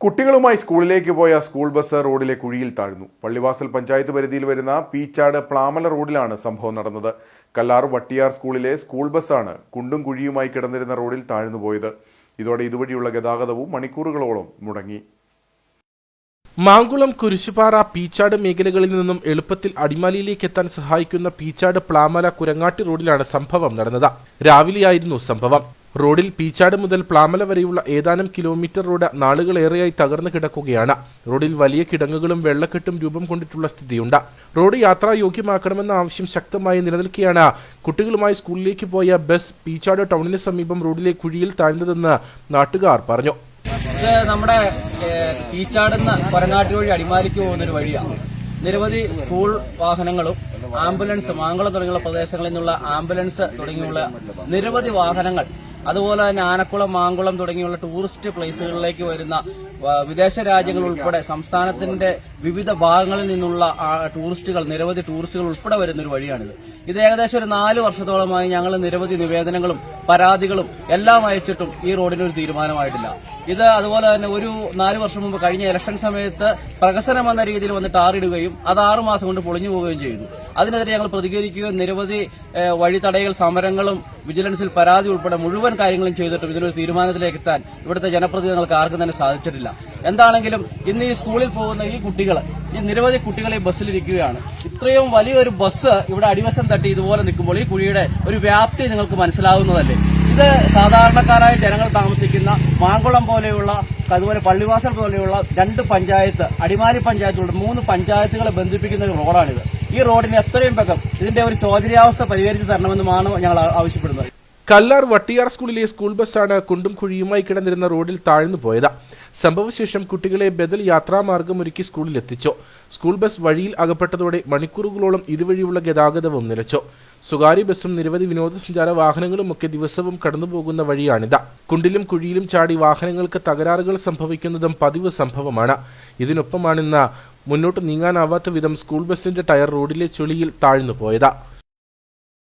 കുട്ടികളുമായി സ്കൂളിലേക്ക് പോയ സ്കൂൾ ബസ് റോഡിലെ കുഴിയിൽ താഴ്ന്നു. പള്ളിവാസൽ പഞ്ചായത്ത് പരിധിയിൽ വരുന്ന പീച്ചാട് പ്ലാമല റോഡിലാണ് സംഭവം നടന്നത്. കല്ലാർ വട്ടിയാർ സ്കൂളിലെ സ്കൂൾ ബസ്സാണ് കുണ്ടും കുഴിയുമായി കിടന്നിരുന്ന റോഡിൽ താഴ്ന്നുപോയത് ഇതോടെ ഇതുവഴിയുള്ള ഗതാഗതവും മണിക്കൂറുകളോളം മുടങ്ങി. മാങ്കുളം കുരിശുപാറ പീച്ചാട് മേഖലകളിൽ നിന്നും എളുപ്പത്തിൽ അടിമാലിയിലേക്ക് എത്താൻ സഹായിക്കുന്ന പീച്ചാട് പ്ലാമല കുരങ്ങാട്ടി റോഡിലാണ് സംഭവം നടന്നത്. രാവിലെയായിരുന്നു സംഭവം. റോഡിൽ പീച്ചാട് മുതൽ പ്ലാമല വരെയുള്ള ഏതാനും കിലോമീറ്റർ റോഡ് നാളുകളേറെയായി തകർന്നു കിടക്കുകയാണ്. റോഡിൽ വലിയ കിടങ്ങുകളും വെള്ളക്കെട്ടും രൂപം കൊണ്ടിട്ടുള്ള സ്ഥിതിയുണ്ട്. റോഡ് യാത്രായോഗ്യമാക്കണമെന്ന ആവശ്യം ശക്തമായി നിലനിൽക്കെയാണ്. കുട്ടികളുമായി സ്കൂളിലേക്ക് പോയ ബസ് പീച്ചാട് ടൗണിന് സമീപം റോഡിലെ കുഴിയിൽ താഴ്ന്നതെന്ന് നാട്ടുകാർ പറഞ്ഞു. ഇത് നമ്മുടെ പീച്ചാടുന്ന കൊരങ്ങാട്ടി വഴി അടിമാലിക്ക് പോകുന്ന ഒരു വഴിയാണ്. നിരവധി സ്കൂൾ വാഹനങ്ങളും ആംബുലൻസ് മാങ്കുളം തുടങ്ങിയുള്ള പ്രദേശങ്ങളിൽ നിന്നുള്ള ആംബുലൻസ് തുടങ്ങിയുള്ള നിരവധി വാഹനങ്ങൾ അതുപോലെ തന്നെ ആനക്കുളം മാങ്കുളം തുടങ്ങിയുള്ള ടൂറിസ്റ്റ് പ്ലേസുകളിലേക്ക് വരുന്ന വിദേശ രാജ്യങ്ങൾ ഉൾപ്പെടെ സംസ്ഥാനത്തിന്റെ വിവിധ ഭാഗങ്ങളിൽ നിന്നുള്ള ടൂറിസ്റ്റുകൾ നിരവധി ടൂറിസ്റ്റുകൾ ഉൾപ്പെടെ വരുന്ന ഒരു വഴിയാണിത്. ഇത് ഏകദേശം ഒരു നാല് വർഷത്തോളമായി ഞങ്ങൾ നിരവധി നിവേദനങ്ങളും പരാതികളും എല്ലാം അയച്ചിട്ടും ഈ റോഡിന് ഒരു തീരുമാനമായിട്ടില്ല. ഇത് അതുപോലെ തന്നെ ഒരു നാല് വർഷം മുമ്പ് കഴിഞ്ഞ ഇലക്ഷൻ സമയത്ത് പ്രകസനം എന്ന രീതിയിൽ വന്ന് ടാറിടുകയും അത് ആറുമാസം കൊണ്ട് പൊളിഞ്ഞു പോവുകയും ചെയ്തു. അതിനെതിരെ ഞങ്ങൾ പ്രതികരിക്കുകയും നിരവധി വഴിതടയൽ സമരങ്ങളും വിജിലൻസിൽ പരാതി ഉൾപ്പെടെ മുഴുവൻ കാര്യങ്ങളും ചെയ്തിട്ടും ഇതിനൊരു തീരുമാനത്തിലേക്ക് എത്താൻ ഇവിടുത്തെ ജനപ്രതിനിധികൾക്ക് ആർക്കും തന്നെ സാധിച്ചിട്ടില്ല. എന്താണെങ്കിലും ഇന്ന് ഈ സ്കൂളിൽ പോകുന്ന ഈ കുട്ടികൾ ഈ നിരവധി കുട്ടികൾ ഈ ബസ്സിലിരിക്കുകയാണ് ഇത്രയും വലിയൊരു ബസ് ഇവിടെ അടിവശം തട്ടി ഇതുപോലെ നിൽക്കുമ്പോൾ ഈ കുഴിയുടെ ഒരു വ്യാപ്തി നിങ്ങൾക്ക് മനസ്സിലാവുന്നതല്ലേ? ഇത് സാധാരണക്കാരായ ജനങ്ങൾ താമസിക്കുന്ന മാങ്കുളം പോലെയുള്ള അതുപോലെ പള്ളിവാസൽ പോലെയുള്ള രണ്ട് പഞ്ചായത്ത് അടിമാലി പഞ്ചായത്തുകളുടെ മൂന്ന് പഞ്ചായത്തുകളെ ബന്ധിപ്പിക്കുന്ന ഒരു റോഡാണിത്. ഈ റോഡിന് എത്രയും വേഗം ഇതിന്റെ ഒരു ശോചനീയാവസ്ഥ പരിഹരിച്ചു തരണമെന്നുമാണ് ഞങ്ങൾ ആവശ്യപ്പെടുന്നത്. കല്ലാർ വട്ടിയാർ സ്കൂളിലെ സ്കൂൾ ബസ്സാണ് കുണ്ടും കുഴിയുമായി കിടന്നിരുന്ന റോഡിൽ താഴ്ന്നു പോയത്. സംഭവശേഷം കുട്ടികളെ ബദൽ യാത്രാമാർഗം ഒരുക്കി സ്കൂളിൽ എത്തിച്ചു സ്കൂൾ ബസ് വഴിയിൽ അകപ്പെട്ടതോടെ മണിക്കൂറുകളോളം ഇതുവഴിയുള്ള ഗതാഗതവും നിലച്ചു. സ്വകാര്യ ബസ്സും നിരവധി വിനോദസഞ്ചാര വാഹനങ്ങളുമൊക്കെ ദിവസവും കടന്നുപോകുന്ന വഴിയാണിത്. കുണ്ടിലും കുഴിയിലും ചാടി വാഹനങ്ങൾക്ക് തകരാറുകൾ സംഭവിക്കുന്നതും പതിവ് സംഭവമാണ്. ഇതിനൊപ്പമാണിന്ന് മുന്നോട്ട് നീങ്ങാനാവാത്ത വിധം സ്കൂൾ ബസിന്റെ ടയർ റോഡിലെ ചുളിയിൽ താഴ്ന്നു പോയത്.